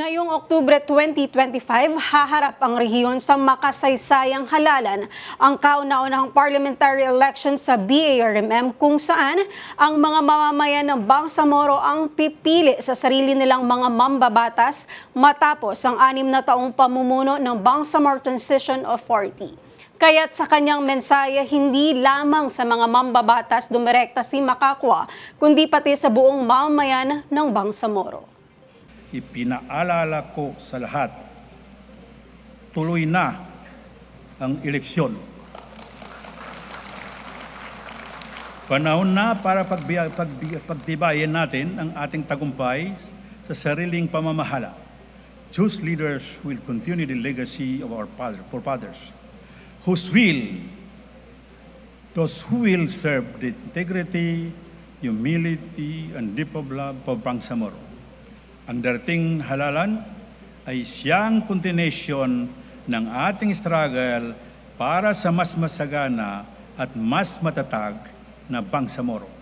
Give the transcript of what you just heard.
Ngayong Oktubre 2025, haharap ang rehiyon sa makasaysayang halalan ang kauna-unahang parliamentary election sa BARMM kung saan ang mga mamamayan ng Bangsamoro ang pipili sa sarili nilang mga mambabatas matapos ang anim na taong pamumuno ng Bangsamoro Transition Authority. Kaya't sa kanyang mensahe, hindi lamang sa mga mambabatas dumirekta si Makakwa, kundi pati sa buong mamamayan ng Bangsamoro. Ipinaalala ko sa lahat, tuloy na ang eleksyon. Panahon na para pagbiya, pagbiya, natin ang ating tagumpay sa sariling pamamahala. Choose leaders will continue the legacy of our father, forefathers, whose will, those who will serve the integrity, humility, and deep of love for Bangsamoro. Ang darating halalan ay siyang continuation ng ating struggle para sa mas masagana at mas matatag na Bangsamoro.